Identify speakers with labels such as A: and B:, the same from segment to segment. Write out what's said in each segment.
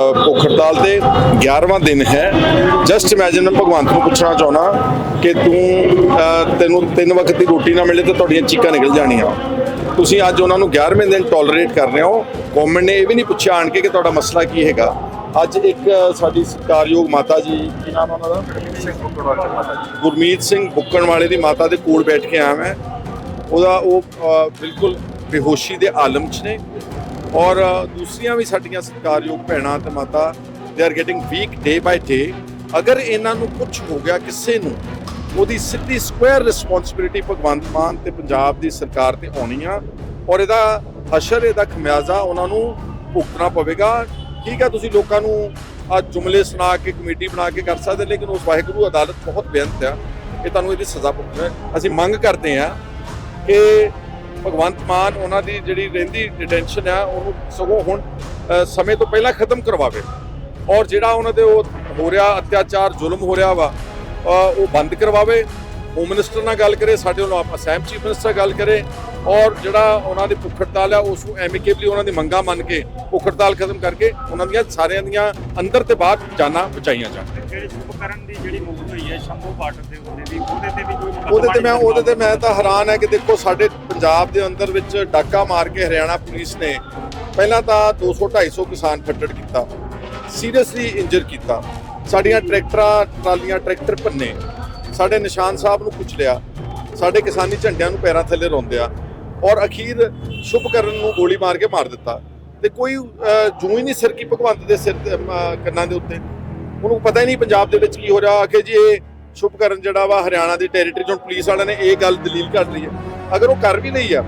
A: ਭੁੱਖ ਹੜਤਾਲ ਤੇ 11ਵਾਂ ਦਿਨ ਹੈ। ਜਸਟ ਇਮੇਜਿਨ ਮੈਂ ਭਗਵੰਤ ਨੂੰ ਪੁੱਛਣਾ ਚਾਹਣਾ ਕਿ ਤੂੰ ਤੈਨੂੰ ਤਿੰਨ ਵਕਤ ਦੀ ਰੋਟੀ ਨਾ ਮਿਲੇ ਤਾਂ ਤੁਹਾਡੀਆਂ ਚੀਕਾਂ ਨਿਕਲ ਜਾਣੀਆਂ। ਤੁਸੀਂ ਅੱਜ ਉਹਨਾਂ ਨੂੰ 11ਵੇਂ ਦਿਨ ਟੋਲਰੇਟ ਕਰ ਰਹੇ ਹੋ। ਗਵਰਨਮੈਂਟ ਨੇ ਇਹ ਵੀ ਨਹੀਂ ਪੁੱਛਿਆ ਆਣ ਕੇ ਕਿ ਤੁਹਾਡਾ ਮਸਲਾ ਕੀ ਹੈਗਾ। ਅੱਜ ਇੱਕ ਸਾਡੀ ਸਤਿਕਾਰਯੋਗ ਮਾਤਾ ਜੀ, ਕੀ ਨਾਮ ਉਹਨਾਂ ਦਾ? ਗੁਰਮੀਤ ਸਿੰਘ ਬੁੱਕਣ ਵਾਲੇ ਦੀ ਮਾਤਾ ਦੇ ਕੋਲ ਬੈਠ ਕੇ ਆਇਆ ਮੈਂ। ਉਹਦਾ ਉਹ ਬਿਲਕੁਲ ਬੇਹੋਸ਼ੀ ਦੇ ਆਲਮ 'ਚ ਨੇ। ਔਰ ਦੂਸਰੀਆਂ ਵੀ ਸਾਡੀਆਂ ਸਤਿਕਾਰਯੋਗ ਭੈਣਾਂ ਤੇ ਮਾਤਾ ਦੇ are getting weak day by day ਅਗਰ ਇਹਨਾਂ ਨੂੰ ਕੁਝ ਹੋ ਗਿਆ ਕਿਸੇ ਨੂੰ, ਉਹਦੀ ਸਿੱਧੀ ਸਕੁਅਰ ਰਿਸਪੌਂਸਿਬਿਲਿਟੀ ਭਗਵੰਤ ਮਾਨ ਤੇ ਪੰਜਾਬ ਦੀ ਸਰਕਾਰ ਤੇ ਆਉਣੀ ਆ। ਔਰ ਇਹਦਾ ਅਸ਼ਰ, ਇਹਦਾ ਖਮਿਆਜ਼ਾ ਉਹਨਾਂ ਨੂੰ ਭੁਗਤਣਾ ਪਵੇਗਾ। ਠੀਕ ਆ, ਤੁਸੀਂ ਲੋਕਾਂ ਨੂੰ ਆ ਜੁਮਲੇ ਸੁਣਾ ਕੇ, ਕਮੇਟੀ ਬਣਾ ਕੇ ਕਰ ਸਕਦੇ, ਲੇਕਿਨ ਉਸ ਵਾਹਿਗੁਰੂ ਅਦਾਲਤ ਬਹੁਤ ਬੇਅੰਤ ਆ। ਇਹ ਤੁਹਾਨੂੰ ਇਹਦੀ ਸਜ਼ਾ ਭੁਗਤਣਾ ਅਸੀਂ ਮੰਗ ਕਰਦੇ ਆ ਕਿ ਭਗਵੰਤ ਮਾਨ ਉਹਨਾਂ ਦੀ ਜਿਹੜੀ ਰਹਿੰਦੀ ਡਿਟੈਂਸ਼ਨ ਆ ਉਹਨੂੰ ਸਗੋਂ ਹੁਣ ਅ, ਸਮੇਂ ਤੋਂ ਪਹਿਲਾਂ ਖਤਮ ਕਰਵਾਵੇ। ਔਰ ਜਿਹੜਾ ਉਹਨਾਂ ਦੇ ਉਹ ਹੋ ਰਿਹਾ ਅਤਿਆਚਾਰ ਜ਼ੁਲਮ ਹੋ ਰਿਹਾ ਵਾ ਉਹ ਬੰਦ ਕਰਵਾਵੇ। ਹੋਮ ਮਿਨਿਸਟਰ ਨਾਲ ਗੱਲ ਕਰੇ ਸਾਡੇ ਵੱਲੋਂ ਆਪਾਂ ਅਸੈਮ ਚੀਫ ਮਿਨਿਸਟਰ ਗੱਲ ਕਰੇ ਔਰ ਜਿਹੜਾ ਉਹਨਾਂ ਦੀ ਭੁੱਖ ਹੜਤਾਲ ਆ ਉਸ ਨੂੰ ਐਮਿਕੇਬਲੀ ਉਹਨਾਂ ਦੀ ਮੰਗਾਂ ਮੰਨ ਕੇ ਭੁੱਖ ਹੜਤਾਲ ਖਤਮ ਕਰਕੇ ਉਹਨਾਂ ਦੀਆਂ ਸਾਰਿਆਂ ਦੀਆਂ ਅੰਦਰ ਤੇ ਬਾਹਰ ਜਾਨਾਂ ਬਚਾਈਆਂ ਜਾਣ।
B: ਜਿਹੜੀ ਉਪਕਰਨ ਦੀ ਜਿਹੜੀ ਮੌਤ ਹੋਈ ਹੈ ਸ਼ੰਭੂ ਬਾਰਡਰ ਦੇ ਉਹਦੇ ਦੀ ਉਹਦੇ ਤੇ ਵੀ ਕੋਈ
A: ਉਹਦੇ ਤੇ ਮੈਂ ਉਹਦੇ ਤੇ ਮੈਂ ਤਾਂ ਹੈਰਾਨ ਹੈ ਕਿ ਦੇਖੋ ਸਾਡੇ ਪੰਜਾਬ ਦੇ ਅੰਦਰ ਵਿੱਚ ਡਾਕਾ ਮਾਰ ਕੇ ਹਰਿਆਣਾ ਪੁਲਿਸ ਨੇ ਪਹਿਲਾਂ ਤਾਂ 200 250 ਕਿਸਾਨ ਫੱਟੜ ਕੀਤਾ ਸੀਰੀਅਸਲੀ ਇੰਜਰ ਕੀਤਾ। ਸਾਡੀਆਂ ਟਰੈਕਟਰਾਂ ਟਰਾਲੀਆਂ ਟਰੈਕਟਰ ਭੰਨੇ। ਸਾਡੇ ਨਿਸ਼ਾਨ ਸਾਹਿਬ ਨੂੰ ਕੁਚਲਿਆ ਸਾਡੇ ਕਿਸਾਨੀ ਝੰਡਿਆਂ ਨੂੰ ਪੈਰਾਂ ਥੱਲੇ ਰੋਂਦਿਆ ਔਰ ਅਖੀਰ ਸ਼ੁਭਕਰਨ ਨੂੰ ਗੋਲੀ ਮਾਰ ਕੇ ਮਾਰ ਦਿੱਤਾ। ਤੇ ਕੋਈ ਅਹ, ਜੂੰ ਹੀ ਨਹੀਂ ਸਿਰ ਕੀ ਭਗਵੰਤ ਦੇ ਸਿਰ ਕੰਨਾਂ ਦੇ ਉੱਤੇ। ਉਹਨੂੰ ਪਤਾ ਹੀ ਨਹੀਂ ਪੰਜਾਬ ਦੇ ਵਿੱਚ ਕੀ ਹੋ ਰਿਹਾ। ਕਿ ਜੀ ਇਹ ਸ਼ੁਭਕਰਨ ਜਿਹੜਾ ਵਾ ਹਰਿਆਣਾ ਦੀ ਟੈਰੀਟਰੀ ਚੋਂ ਪੁਲਿਸ ਵਾਲਿਆਂ ਨੇ ਇਹ ਗੱਲ ਦਲੀਲ ਕਰ ਲਈ ਹੈ। ਅਗਰ ਉਹ ਕਰ ਵੀ ਲਈ ਆ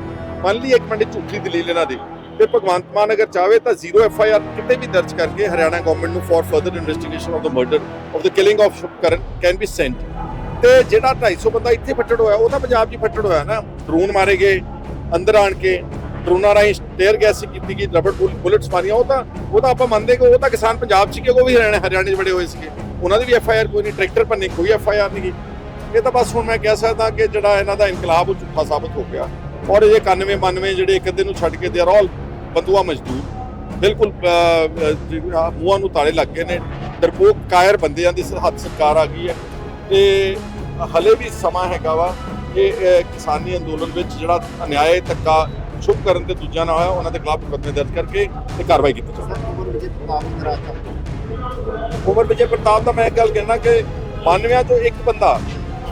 A: ਮੰਨ ਲਈ ਇੱਕ ਮਿੰਟ ਝੂਠੀ ਦਲੀਲ ਇਹਨਾਂ ਦੀ। ਤੇ ਭਗਵੰਤ ਮਾਨ ਅਗਰ ਚਾਹਵੇ ਤਾਂ ਜ਼ੀਰੋ ਐਫ ਆਈ ਆਰ ਕਿਤੇ ਵੀ ਦਰਜ ਕਰਕੇ ਹਰਿਆਣਾ ਗਵਰਨਮੈਂਟ ਨੂੰ for further investigation of the murder of the killing of Shubhkaran can be sent ਤੇ ਜਿਹੜਾ 250 ਬੰਦਾ ਇੱਥੇ ਫੱਟੜ ਹੋਇਆ, ਉਹ ਤਾਂ ਪੰਜਾਬ 'ਚ ਫੱਟੜ ਹੋਇਆ ਨਾ। ਡਰੋਨ ਮਾਰੇ ਗਏ, ਅੰਦਰ ਆਣ ਕੇ, ਡਰੋਨਾਂ ਰਾਹੀਂ ਟੇਅਰ ਗੈਸ ਕੀਤੀ ਗਈ, ਰਬੜ ਬੁਲਟਸ ਮਾਰੀਆਂ, ਉਹ ਤਾਂ ਉਹ ਤਾਂ ਆਪਾਂ ਮੰਨਦੇ ਕਿ ਉਹ ਤਾਂ ਕਿਸਾਨ ਪੰਜਾਬ 'ਚ ਕਿ ਉਹ ਵੀ ਹਰਿਆਣਾ, ਹਰਿਆਣੇ 'ਚ ਬੜੇ ਹੋਏ ਸੀਗੇ। ਉਹਨਾਂ ਦੀ ਵੀ ਐਫ ਆਈ ਆਰ ਕੋਈ ਨਹੀਂ, ਟਰੈਕਟਰ ਪੰਨੇ ਕੋਈ ਐਫ ਆਈ ਆਰ ਨਹੀਂ ਗੀ ਇਹ ਤਾਂ ਬਸ ਹੁਣ ਮੈਂ ਕਹਿ ਸਕਦਾ ਕਿ ਜਿਹੜਾ ਇਹਨਾਂ ਦਾ ਇਨਕਲਾਬ ਉਹ ਝੂਠਾ ਸਾਬਤ ਹੋ ਗਿਆ। ਔਰ ਇਹ 91 92 ਜਿਹੜੇ ਇੱਕ ਅੱਧੇ ਨੂੰ ਛੱਡ ਕੇ ਦੇ ਆਰ ਆਲ ਬੰਦੂਆ ਮਜ਼ਦੂਰ। ਬਿਲਕੁਲ ਮੂੰਹਾਂ ਨੂੰ ਤਾਲੇ ਲੱਗ ਗਏ ਨੇ। ਡਰਪੋਕ ਕਾਇਰ ਬੰਦਿਆਂ ਦੀ ਹੱਥ ਸਰਕਾਰ ਆ ਗਈ ਹੈ। ਤੇ ਹਲੇ ਵੀ ਸਮਾਂ ਹੈਗਾ ਵਾ ਕਿ ਕਿਸਾਨੀ ਅੰਦੋਲਨ ਵਿੱਚ ਜਿਹੜਾ ਅਨਿਆਏ ਧੱਕਾ ਸ਼ੁਭ ਕਰਨ ਤੇ ਦੂਜਿਆਂ ਨਾਲ ਹੋਇਆ ਉਹਨਾਂ ਦੇ ਖਿਲਾਫ ਮੁਕੱਦਮੇ ਦਰਜ ਕਰਕੇ ਤੇ ਕਾਰਵਾਈ ਕੀਤੀ ਜਾਵੇ ਉਮਰ ਵਿਜੇ ਪ੍ਰਤਾਪ ਦਾ ਮੈਂ ਇੱਕ ਗੱਲ ਕਹਿਣਾ ਕਿ 92 ਤੋਂ ਇੱਕ ਬੰਦਾ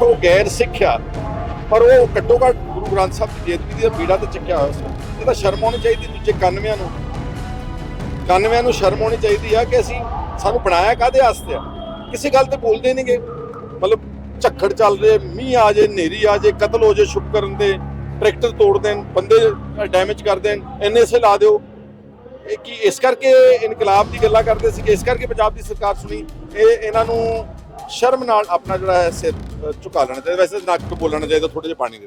A: ਉਹ ਗੈਰ ਸਿੱਖਿਆ ਪਰ ਉਹ ਘੱਟੋ ਘੱਟ ਗੁਰੂ ਗ੍ਰੰਥ ਸਾਹਿਬ ਦੀ ਬੇਦਬੀ ਦਾ ਬੀੜਾ ਤੇ ਚੱਕਿਆ ਹੋਇਆ ਸੀ। ਇਹ ਤਾਂ ਸ਼ਰਮ ਆਉਣੀ ਚਾਹੀਦੀ ਦੂਜੇ 91 ਨੂੰ। 91 ਨੂੰ ਸ਼ਰਮ ਆਉਣੀ ਚਾਹੀਦੀ ਆ ਕਿ ਅਸੀਂ ਸਾਨੂੰ ਬਣਾਇਆ ਕਾਦੇ ਵਾਸਤੇ ਆ? ਕਿਸੇ ਗੱਲ ਤੇ ਬੋਲਦੇ ਨਹੀਂਗੇ ਮਤਲਬ ਝੱਖੜ ਚੱਲ ਰਹੇ ਮੀਂਹ ਆ ਜੇ ਹਨੇਰੀ ਆ ਜੇ ਕਤਲ ਹੋ ਜੇ ਸ਼ੁਭ ਕਰਨ ਦੇ ਟਰੈਕਟਰ ਤੋੜ ਦੇਣ ਬੰਦੇ ਡੈਮੇਜ ਕਰ ਦੇਣ ਐਨਐਸਏ ਲਾ ਦਿਓ। ਇਹ ਕੀ ਇਸ ਕਰਕੇ ਇਨਕਲਾਬ ਦੀ ਗੱਲਾਂ ਕਰਦੇ ਸੀ ਕਿ ਇਸ ਕਰਕੇ ਪੰਜਾਬ ਦੀ ਸਰਕਾਰ ਸੁਣੀ ਇਹ ਇਹਨਾਂ ਨੂੰ ਸ਼ਰਮ ਨਾਲ ਆਪਣਾ ਜਿਹੜਾ ਹੈ ਸਿਰ ਅ, ਝੁਕਾ ਲੈਣਾ ਚਾਹੀਦਾ। ਵੈਸੇ ਨੱਕ ਤੋਂ ਬੋਲਣਾ ਚਾਹੀਦਾ ਥੋੜੇ ਜਿਹਾ ਪਾਣੀ ਦੇ